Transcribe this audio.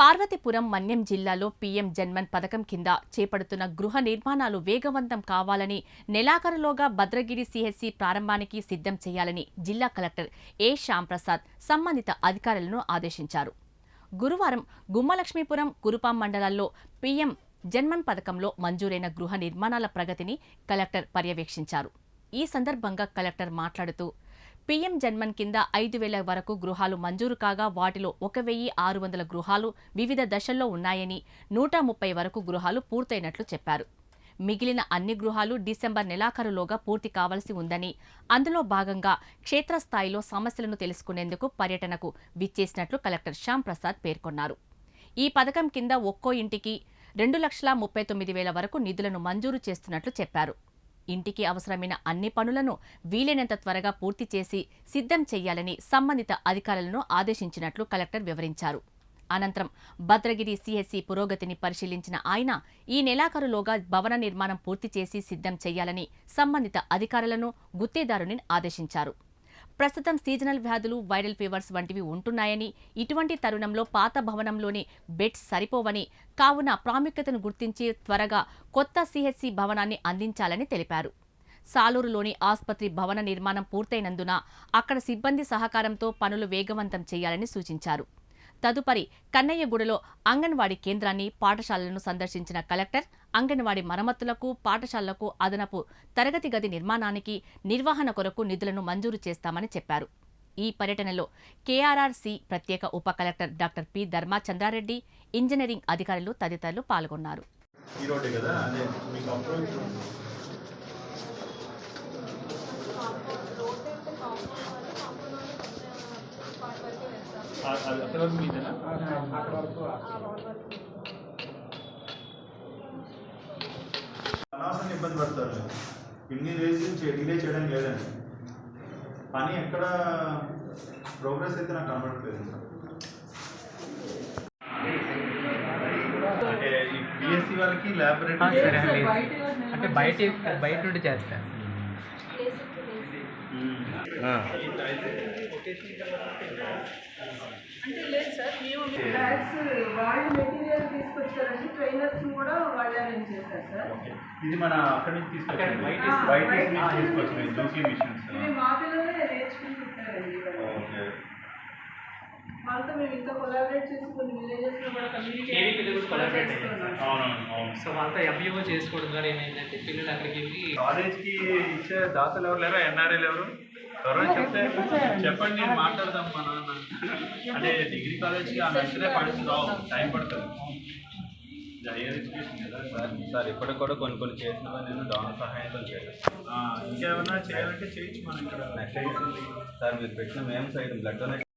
పార్వతీపురం మన్యం జిల్లాలో పీఎం జన్మన్ పథకం కింద చేపడుతున్న గృహ నిర్మాణాలు వేగవంతం కావాలని నెలాఖరులోగా భద్రగిరి సిహెచ్సి ప్రారంభానికి సిద్ధం చేయాలని జిల్లా కలెక్టర్ ఏ శ్యాంప్రసాద్ సంబంధిత అధికారులను ఆదేశించారు. గురువారం గుమ్మలక్ష్మీపురం కురుపాం మండలాల్లో పీఎం జన్మన్ పథకంలో మంజూరైన గృహ నిర్మాణాల ప్రగతిని కలెక్టర్ పర్యవేక్షించారు. ఈ సందర్భంగా కలెక్టర్ మాట్లాడుతూ పీఎం జన్మన్ కింద ఐదు వేల వరకు గృహాలు మంజూరు కాగా వాటిలో ఒక వెయ్యి ఆరు వందల గృహాలు వివిధ దశల్లో ఉన్నాయని నూట ముప్పై వరకు గృహాలు పూర్తయినట్లు చెప్పారు. మిగిలిన అన్ని గృహాలు డిసెంబర్ నెలాఖరులోగా పూర్తి కావాల్సి ఉందని అందులో భాగంగా క్షేత్రస్థాయిలో సమస్యలను తెలుసుకునేందుకు పర్యటనకు విచ్చేసినట్లు కలెక్టర్ శ్యామ్ ప్రసాద్ పేర్కొన్నారు. ఈ పథకం కింద ఒక్కో ఇంటికి రెండు లక్షల ముప్పై తొమ్మిది వేల వరకు నిధులను మంజూరు చేస్తున్నట్లు చెప్పారు. ఇంటికి అవసరమైన అన్ని పనులను వీలైనంత త్వరగా పూర్తి చేసి సిద్ధం చేయాలని సంబంధిత అధికారులను ఆదేశించినట్లు కలెక్టర్ వివరించారు. అనంతరం భద్రగిరి సిఎస్సి పురోగతిని పరిశీలించిన ఆయన ఈ నెలాఖరులోగా భవన నిర్మాణం పూర్తి చేసి సిద్ధం చేయాలని సంబంధిత అధికారులను గుత్తేదారుని ఆదేశించారు. ప్రస్తుతం సీజనల్ వ్యాధులు వైరల్ ఫీవర్స్ వంటివి ఉంటున్నాయని ఇటువంటి తరుణంలో పాత భవనంలోని బెడ్స్ సరిపోవని కావున ప్రాముఖ్యతను గుర్తించి త్వరగా కొత్త సిహెచ్సి భవనాన్ని అందించాలని తెలిపారు. సాలూరులోని ఆసుపత్రి భవన నిర్మాణం పూర్తయినందున అక్కడ సిబ్బంది సహకారంతో పనులు వేగవంతం చేయాలని సూచించారు. తదుపరి కన్నయ్యగూడలో అంగన్వాడీ కేంద్రాన్ని పాఠశాలలను సందర్శించిన కలెక్టర్ అంగన్వాడీ మరమ్మతులకు పాఠశాలలకు అదనపు తరగతి గది నిర్మాణానికి నిర్వహణ కొరకు నిధులను మంజూరు చేస్తామని చెప్పారు. ఈ పర్యటనలో కేఆర్ఆర్సీ ప్రత్యేక ఉప collector doctor P Dharmachandra Reddy engineering అధికారులు తదితరులు పాల్గొన్నారు. అక్కడ వరకు ఇబ్బంది పడతారు. ఇన్ని డేస్ నుంచి డిలే చేయడం లేదండి. పని ఎక్కడ ప్రోగ్రెస్ అయితే నాకు కనబడట్లేదు. అంటే ఈ బిఎస్సి వాళ్ళకి ల్యాబొరేటరీ అంటే బయట బయట నుండి చేస్తాను అంటే లేదు సార్ మేము బ్యాగ్స్ వాళ్ళు మెటీరియల్ తీసుకొచ్చారండి ట్రైనర్స్ కూడా వాళ్ళే అరేంజ్ చేశారు సార్ ఇది మన అక్కడ నుంచి తీసుకొచ్చారు వైట్ వైట్ white మిషన్స్ మా పిల్లలే నేర్చుకుంటుంటారండి వాళ్ళతో మేము ఇంకా కొలాబరేట్ చేసి కొన్ని విలేజెస్లో కూడా. కమ్యూనికేట్ సో వాళ్ళతో ఎంబీఓ చేసుకోవడం ద్వారా ఏమైందంటే పిల్లలు అక్కడికి వెళ్ళి కాలేజ్కి ఇచ్చే దాతలు ఎవరు లేరా? ఎన్ఆర్ఐలు ఎవరు? ఎవరైనా చెప్తే చెప్పండి నేను మాట్లాడదాం మా నాన్న. అంటే డిగ్రీ కాలేజ్కి ఆ వెంటనే ఫండ్స్ రావు టైం పడుతుంది. హైయర్ ఎడ్యుకేషన్ కదా సార్ సార్ ఇప్పటికి కూడా కొన్ని కొన్ని చేసిన నేను డౌన్ సహాయంతో చేయలేదు. ఇంకేమైనా చేయాలంటే చేయొచ్చు మనం ఇక్కడ. నెక్స్ట్ సార్ మీరు పెట్టిన మేము సైడ్ బ్లడ్ డొనేషన్